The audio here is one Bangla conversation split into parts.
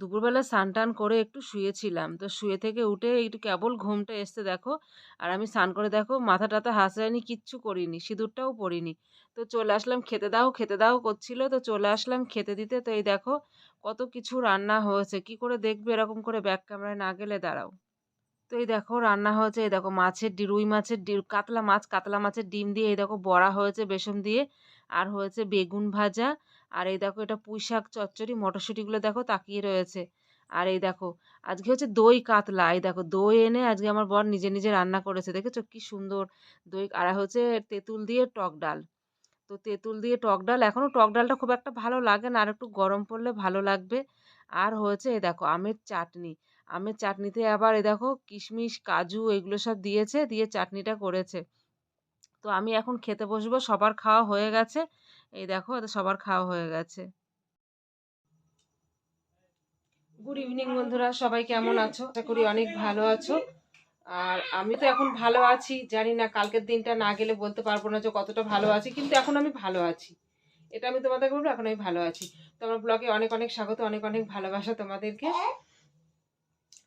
দুপুরবেলা স্নান টান করে একটু শুয়েছিলাম। তো শুয়ে থেকে উঠে একটু কেবল ঘুমটা এসছে দেখো। আর আমি স্নান করে দেখো মাথা টাথা হাসড়াইনি কিচ্ছু করিনি, সিঁদুরটাও পরিনি তো চলে আসলাম খেতে দাও খেতে দাও করছিল। তো চলে আসলাম খেতে দিতে। তো এই দেখো কত কিছু রান্না হয়েছে। কি করে দেখবে এরকম করে ব্যাক ক্যামেরায় না গেলে? দাঁড়াও। তো এই দেখো রান্না হয়েছে। এই দেখো মাছের রুই মাছের ডি, কাতলা মাছ, কাতলা মাছের ডিম দিয়ে এই দেখো বড়া হয়েছে বেসন দিয়ে। আর হয়েছে বেগুন ভাজা, আর এই দেখো এটা পুঁই শাক চচ্চড়ি, মটরশুঁটিগুলো দেখো তাকিয়ে রয়েছে। আর এই দেখো, আজকে হচ্ছে দই কাতলা, এই দেখো দই এনে আজকে আমার বর নিজে নিজে রান্না করেছে, দেখেছ কি সুন্দর দই, আর হচ্ছে তেঁতুল দিয়ে টক ডাল। তো তেঁতুল দিয়ে টক ডাল এখনও টক ডালটা খুব একটা ভালো লাগে না, আর একটু গরম পড়লে ভালো লাগবে। আর হয়েছে এই দেখো আমের চাটনি, আমের চাটনিতে আবার এই দেখো কিশমিশ, কাজু এগুলো সব দিয়েছে, দিয়ে চাটনিটা করেছে। তো আমি এখন খেতে বসবো সবার খাওয়া হয়ে গেছে। এই দেখো সবার খাওয়া হয়ে গেছে। গুড ইভিনিং বন্ধুরা সবাই কেমন আছো? আশা করি অনেক ভালো আছো। আর আমি তো এখন ভালো আছি জানি না কালকের দিনটা না গেলে বলতে পারব না যে কতটা ভালো আছি কিন্তু এখন আমি ভালো আছি। এটা আমি তোমাদের বলব এখন আমি ভালো আছি। তো আমার ব্লগে অনেক অনেক স্বাগত অনেক অনেক ভালোবাসা তোমাদেরকে।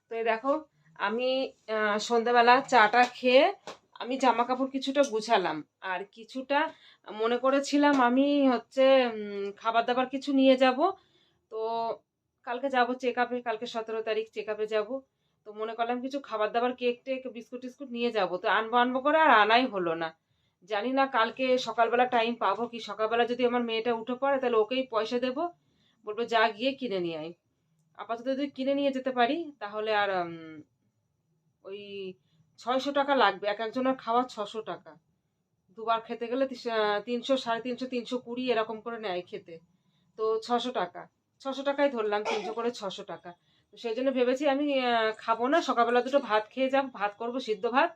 তো এই দেখো আমি সন্ধ্যাবেলা চাটা খেয়ে আমি জামা কাপড় কিছুটা গুছালাম। আর কিছুটা মনে করেছিলাম আমি হচ্ছে খাবার দাবার কিছু নিয়ে যাব। তো কালকে যাব চেক আপে কালকে সতেরো তারিখ চেক আপে যাব। তো মনে করলাম কিছু খাবার দাবার কেক টেক, বিস্কুট টিস্কুট নিয়ে যাব। তো আনব আনব করে আর আনাই হলো না। জানি না কালকে সকালবেলা টাইম পাবো কি? সকালবেলা যদি আমার মেয়েটা উঠে পড়ে, তাহলে ওকেই পয়সা দেবো। বলব, যা গিয়ে কিনে নিয়ে আয়। আপাতত যদি কিনে নিয়ে যেতে পারি, তাহলে আর ওই ছয়শো টাকা লাগবে, এক একজনের খাওয়া ছশো টাকা। দুবার খেতে গেলে তিনশো সাড়ে তিনশো তিনশো কুড়ি এরকম করে নেয় খেতে। তো ছশো টাকা। ছশো টাকাই ধরলাম, তিনশো করে ছশো টাকা। তো সেই জন্য ভেবেছি আমি খাব না, সকালবেলা দুটো ভাত খেয়ে যাব, ভাত করব, সিদ্ধ ভাত।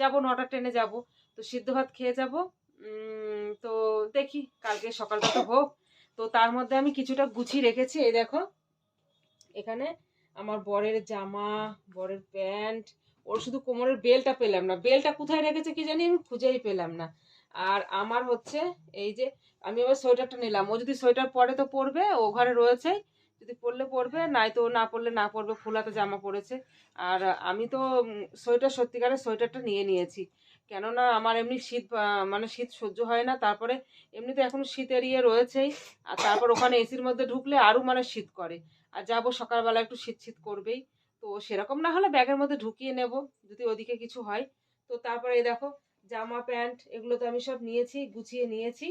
যাব নটা ট্রেনে যাব। তো সিদ্ধ ভাত খেয়ে যাব। তো দেখি, কালকে সকালটা তো হোক। তো তার মধ্যে আমি কিছুটা গুছিয়ে রেখেছি। এই দেখো, এখানে আমার বরের জামা, বরের প্যান্ট ওর শুধু কোমরের বেলটা পেলাম না। বেলটা কোথায় রেখেছে কি জানি আমি খুঁজেই পেলাম না। আর আমার হচ্ছে এই যে আমি আবার সোয়েটারটা নিলাম। ও যদি সোয়েটার পরে তো পরবে, ও ঘরে রয়েছে, যদি পরলে পরবে, নাই তো না পরলে না পরবে ফুলাতে জামা পরেছে। আর আমি তো সোয়েটার, সত্যিকারের সোয়েটারটা নিয়ে নিয়েছি। কেননা আমার এমনি শীত মানে শীত সহ্য হয় না, তারপরে এমনিতে এখন শীতের ইয়ে রয়েছেই। আর তারপর ওখানে এসির মধ্যে ঢুকলে আরও মানে শীত করে। আর যাব সকালবেলা একটু শীত শীত করবেই। তো সেরকম না হলে ব্যাগের মধ্যে ঢুকিয়ে নেব যদি ওদিকে কিছু হয়। তো তারপরে দেখো, জামা, প্যান্ট এগুলো তো আমি সব নিয়েছি, গুছিয়ে নিয়েছি।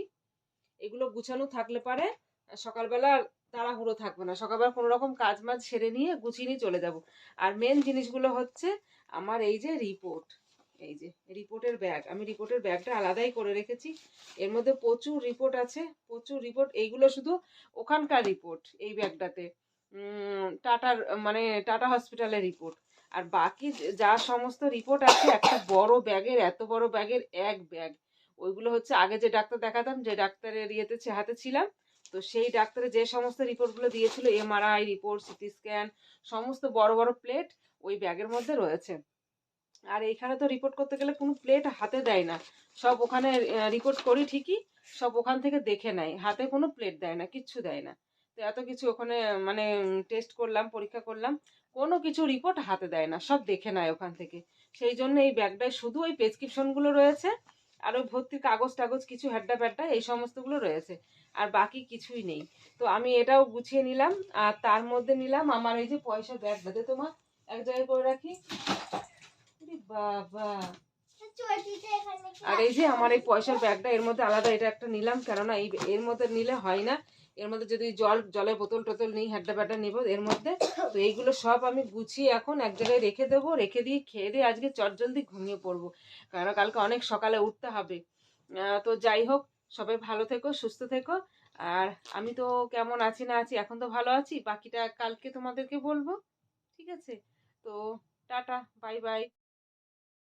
এগুলো গুছানো থাকলে পারে, সকালবেলা তাড়াহুড়ো থাকবে না। সকালবেলা কোনো রকম কাজ মাজ সেরে নিয়ে গুছিয়ে নিয়ে চলে যাব। আর মেন জিনিসগুলো হচ্ছে আমার এই যে রিপোর্ট এই যে রিপোর্টের ব্যাগ আমি রিপোর্টের ব্যাগটা আলাদাই করে রেখেছি। এর মধ্যে প্রচুর রিপোর্ট আছে, প্রচুর রিপোর্ট এইগুলো শুধু ওখানকার রিপোর্ট এই ব্যাগটাতে টাটার মানে টাটা হসপিটালের রিপোর্ট আর বাকি যা সমস্ত রিপোর্ট আছে, একটা বড় ব্যাগের, এত বড় ব্যাগের এক ব্যাগ। ওইগুলো হচ্ছে আগে যে ডাক্তার দেখাতাম, যে ডাক্তারের ইয়েতে হাতে ছিলাম, তো সেই ডাক্তারে যে সমস্ত রিপোর্টগুলো দিয়েছিল এমআরআই রিপোর্ট সিটি স্ক্যান সমস্ত বড় বড় প্লেট ওই ব্যাগের মধ্যে রয়েছে। আর এইখানে তো রিপোর্ট করতে গেলে কোনো প্লেট হাতে দেয় না। সব ওখানে রিপোর্ট করি ঠিকই, সব ওখান থেকে দেখে নেয়। হাতে কোনো প্লেট দেয় না, কিচ্ছু দেয় না। তো এত কিছু ওখানে মানে টেস্ট করলাম, পরীক্ষা করলাম, কোনো কিছু রিপোর্ট হাতে দেয় না, সব দেখে নেয় ওখান থেকে। সেই জন্য এই ব্যাগটায় শুধু ওই প্রেসক্রিপশনগুলো রয়েছে, আর ওই ভর্তির কাগজ টাগজ কিছু হ্যাড্ডা প্যাড্ডা, এই সমস্তগুলো রয়েছে, আর বাকি কিছুই নেই। তো আমি এটাও গুছিয়ে নিলাম, আর তার মধ্যে নিলাম আমার এই যে পয়সা ব্যাগ দে তোমার এক জায়গায় করে রাখি। বাবা! আর এই যে আমার এই পয়সার ব্যাগটা এর মধ্যে আলাদা এটা একটা নিলাম, কেননা এই এর মধ্যে নিলে হয় না। এর মধ্যে যদি জল, জলের বোতল টোতল নিই হ্যাড্ডা ব্যাড্ডা নেব, এর মধ্যে। তো এইগুলো সব আমি গুছিয়ে এখন এক জায়গায় রেখে দেবো, রেখে দিয়ে খেয়ে দিয়ে আজকে চটজলদি ঘুমিয়ে পড়ব। কারণ কালকে অনেক সকালে উঠতে হবে। তো যাই হোক, সবাই ভালো থেকো, সুস্থ থেকো। আর আমি তো কেমন আছি না আছি, এখন তো ভালো আছি, বাকিটা কালকে তোমাদেরকে বলব। ঠিক আছে? তো টাটা, বাই বাই।